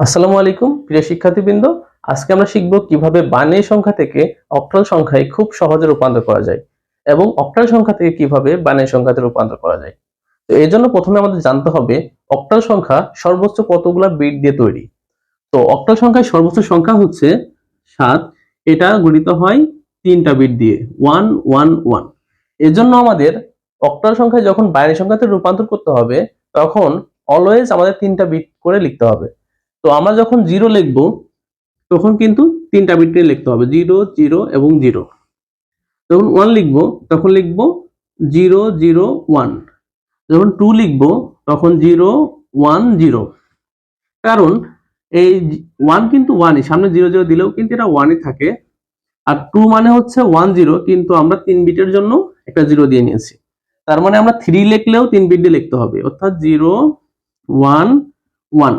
আসসালামু আলাইকুম, প্রিয় শিক্ষার্থীবৃন্দ। আজকে আমরা শিখব কীভাবে বাইনারি সংখ্যা থেকে অক্টাল সংখ্যায় খুব সহজে রূপান্তর করা যায় এবং অক্টাল সংখ্যা থেকে কীভাবে বাইনারি সংখ্যাতে রূপান্তর করা যায়। তো এর জন্য প্রথমে আমাদের জানতে হবে, অক্টাল সংখ্যা সর্বোচ্চ কতগুলা বিট দিয়ে তৈরি? তো অক্টাল সংখ্যায় সর্বোচ্চ সংখ্যা হচ্ছে সাত, এটা গণিত হয় তিনটা বিট দিয়ে, ওয়ান ওয়ান ওয়ান। এর জন্য আমাদের অক্টাল সংখ্যায় যখন বাইনারি সংখ্যাতে রূপান্তর করতে হবে, তখন অলওয়েজ আমাদের তিনটা বিট করে লিখতে হবে। তো আমরা যখন জিরো লিখব, তখন কিন্তু তিনটা বিট নিয়ে লিখতে হবে জিরো জিরো এবং জিরো যখন ওয়ান লিখব, তখন লিখব জিরো জিরো ওয়ান যখন টু লিখব, তখন জিরো ওয়ান জিরো কারণ এই ওয়ান কিন্তু ওয়ানই সামনে জিরো জিরো দিলেও কিন্তু এটা ওয়ানই থাকে। আর টু মানে হচ্ছে ওয়ান জিরো কিন্তু আমরা তিন বিটের জন্য একটা জিরো দিয়ে নিয়েছি। তার মানে আমরা থ্রি লিখলেও তিন বিট দিয়ে লিখতে হবে, অর্থাৎ জিরো ওয়ান ওয়ান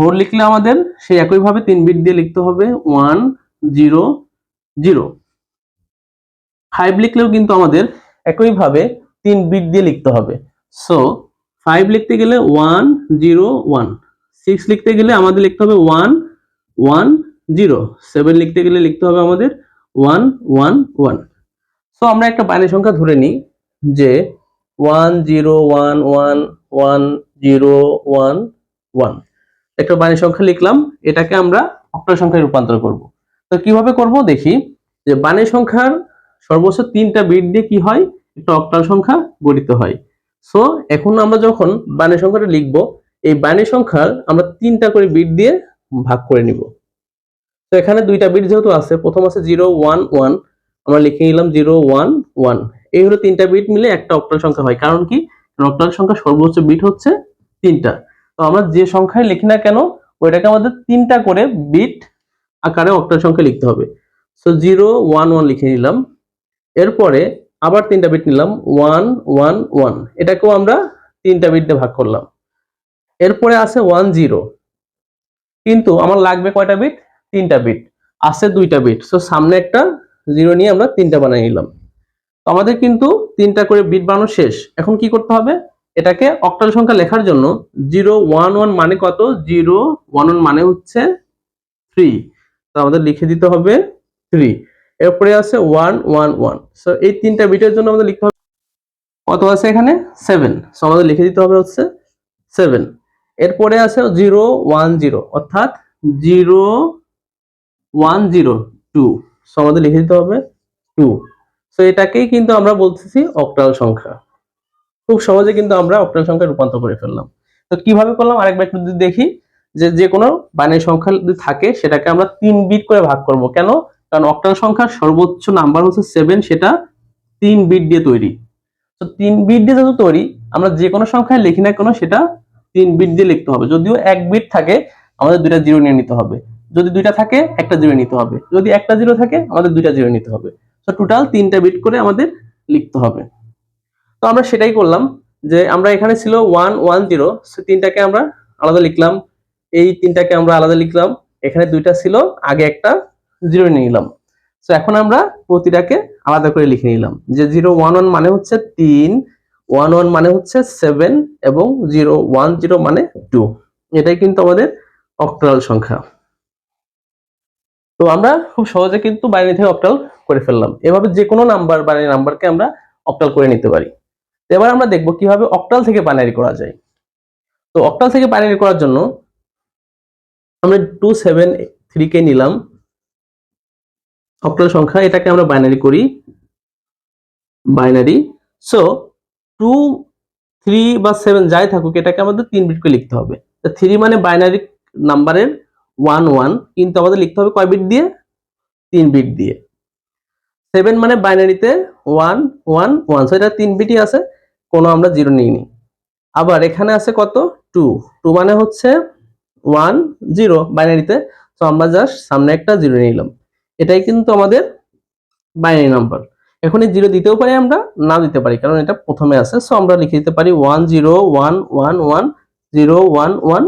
ফোর লিখলে আমাদের সেই একইভাবে তিন বিট দিয়ে লিখতে হবে ওয়ান জিরো জিরো ফাইভ লিখলেও কিন্তু আমাদের একইভাবে তিন বিট দিয়ে লিখতে হবে। সো ফাইভ লিখতে গেলে ওয়ান জিরো ওয়ান সিক্স লিখতে গেলে আমাদের লিখতে হবে ওয়ান ওয়ান জিরো সেভেন লিখতে গেলে লিখতে হবে আমাদের ওয়ান ওয়ান ওয়ান সো আমরা একটা বাইনারি সংখ্যা ধরে নিই যে one zero one one one zero one one একটা বাইনারি সংখ্যা লিখলাম, এটাকে আমরা অক্টাল সংখ্যায় রূপান্তর করব। তো কীভাবে করব? দেখি, যে বাইনারি সংখ্যার সর্বোচ্চ তিনটা বিট দিয়ে কি হয়? একটা অক্টাল সংখ্যা গঠিত হয়। সো এখন আমরা যখন বাইনারি সংখ্যাটা লিখব, এই বাইনারি সংখ্যার আমরা তিনটা করে বিট দিয়ে ভাগ করে নিব। তো এখানে দুইটা বিট যেহেতু আছে, প্রথম আছে জিরো, ওয়ান ওয়ান, আমরা লিখে নিলাম জিরো, ওয়ান ওয়ান। এই হলো তিনটা বিট মিলে একটা অক্টাল সংখ্যা হয়। কারণ কি? অক্টাল সংখ্যা সর্বোচ্চ বিট হচ্ছে তিনটা। আমরা যে সংখ্যায় লিখি না কেন, ওইটাকে আমাদের তিনটা করে বিট আকারে অক্টাল সংখ্যা লিখতে হবে। সো জিরো ওয়ান ওয়ান লিখে নিলাম। এরপরে আবার তিনটা বিট নিলাম। ওয়ান ওয়ান ওয়ান এটাকেও আমরা তিনটা বিট দিয়ে ভাগ করলাম। এরপরে আছে ওয়ান জিরো কিন্তু আমার লাগবে কয়টা বিট তিনটা বিট আছে দুইটা বিট সো সামনে একটা জিরো নিয়ে আমরা তিনটা বানিয়ে নিলাম। তো আমাদের কিন্তু তিনটা করে বিট বানানো শেষ। এখন কি করতে হবে? এটাকে অক্টাল সংখ্যা লেখার জন্য জিরো ওয়ান ওয়ান মানে কত? জিরো ওয়ান ওয়ান মানে হচ্ছে থ্রি তো আমাদের লিখে দিতে হবে থ্রি এরপরে আছে ওয়ান ওয়ান ওয়ান সো এই তিনটা বিটের জন্য আমাদের লিখতে হবে কত আছে এখানে? সেভেন সো আমাদের লিখে দিতে হবে হচ্ছে সেভেন এরপরে আছে জিরো ওয়ান জিরো অর্থাৎ zero one zero two so আমাদের লিখে দিতে হবে টু সো এটাকেই কিন্তু আমরা বলতেছি অক্টাল সংখ্যা। খুব সহজে কিন্তু আমরা অক্টাল সংখ্যা রূপান্তর করে ফেললাম। তো কীভাবে করলাম? আরেকবার একটু যদি দেখি যে যে কোনো বাইনারি সংখ্যা যদি থাকে, সেটাকে আমরা তিন বিট করে ভাগ করব। কেন? কারণ অক্টাল সংখ্যার সর্বোচ্চ নাম্বার হচ্ছে সেভেন সেটা তিন বিট দিয়ে তৈরি। তো তিন বিট দিয়ে যেহেতু তৈরি, আমরা যে কোনো সংখ্যায় লিখি না কোনো, সেটা তিন বিট দিয়ে লিখতে হবে। যদিও এক বিট থাকে, আমাদের দুইটা জিরো নিয়ে নিতে হবে। যদি দুইটা থাকে, একটা জিরো নিতে হবে। যদি একটা জিরো থাকে, আমাদের দুইটা জিরো নিতে হবে। তো টোটাল তিনটা বিট করে আমাদের লিখতে হবে। তো আমরা সেটাই করলাম যে আমরা এখানে ছিল ওয়ান ওয়ান জিরো তিনটাকে আমরা আলাদা লিখলাম। এই তিনটাকে আমরা আলাদা লিখলাম। এখানে দুইটা ছিল, আগে একটা জিরো নিয়ে নিলাম। তো এখন আমরা প্রতিটাকে আলাদা করে লিখে নিলাম। যে জিরো ওয়ান ওয়ান মানে হচ্ছে তিন ওয়ান ওয়ান মানে হচ্ছে সেভেন এবং জিরো ওয়ান জিরো মানে টু এটাই কিন্তু আমাদের অক্টাল সংখ্যা। তো আমরা খুব সহজে কিন্তু বাইরে থেকে অক্টাল করে ফেললাম। এভাবে যে কোনো নাম্বার বাইনারি নাম্বারকে আমরা অক্টাল করে নিতে পারি। এবার আমরা দেখব কীভাবে অক্টাল থেকে বাইনারি করা যায়। তো অক্টাল থেকে বাইনারি করার জন্য আমরা টু সেভেন থ্রি কে নিলাম। অক্টাল সংখ্যা, এটাকে আমরা বাইনারি করি। বাইনারি সো টু থ্রি বা সেভেন যাই থাকুক, এটাকে আমাদের তিন বিট করে লিখতে হবে। থ্রি মানে বাইনারি নাম্বারের ওয়ান ওয়ান কিন্তু আমাদের লিখতে হবে কয় বিট দিয়ে? তিন বিট দিয়ে। সেভেন মানে বাইনারিতে ওয়ান ওয়ান ওয়ান সো এটা তিন বিটই আছে। কোনো আমরা জিরো নিইনি। আবার এখানে আছে কত? টু। টু মানে হচ্ছে ওয়ান, জিরো বাইনারিতে। তো আমরা জাস্ট সামনে একটা জিরো নিলাম। এটাই কিন্তু আমাদের বাইনারি নাম্বার। এখন এই জিরো দিতেও পারি আমরা না দিতে পারি, কারণ এটা প্রথমে আছে। সো আমরা লিখে দিতে পারি one, zero, one one one, zero, one one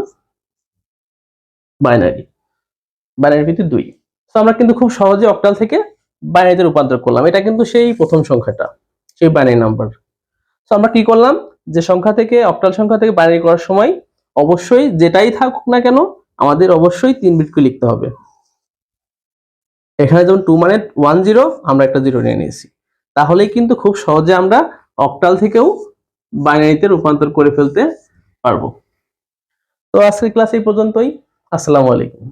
binary. Binary ভিত্তি দুই। তো আমরা কিন্তু খুব সহজে অক্টাল থেকে বাইনারিতে রূপান্তর করলাম। এটা কিন্তু সেই প্রথম সংখ্যাটা, সেই বাইনারি নাম্বার। তো আমরা কি করলাম? যে সংখ্যা থেকে, অক্টাল সংখ্যা থেকে বাইনারি করার সময় অবশ্যই যেটাই থাকুক না কেন, আমাদের অবশ্যই তিন বিট করে লিখতে হবে। এখানে যেমন টু মানে ওয়ান জিরো আমরা একটা জিরো নিয়ে নিয়েছি। তাহলেই কিন্তু খুব সহজে আমরা অক্টাল থেকেও বাইনারিতে রূপান্তর করে ফেলতে পারব। তো আজকের ক্লাস এই পর্যন্তই। আসসালামু আলাইকুম।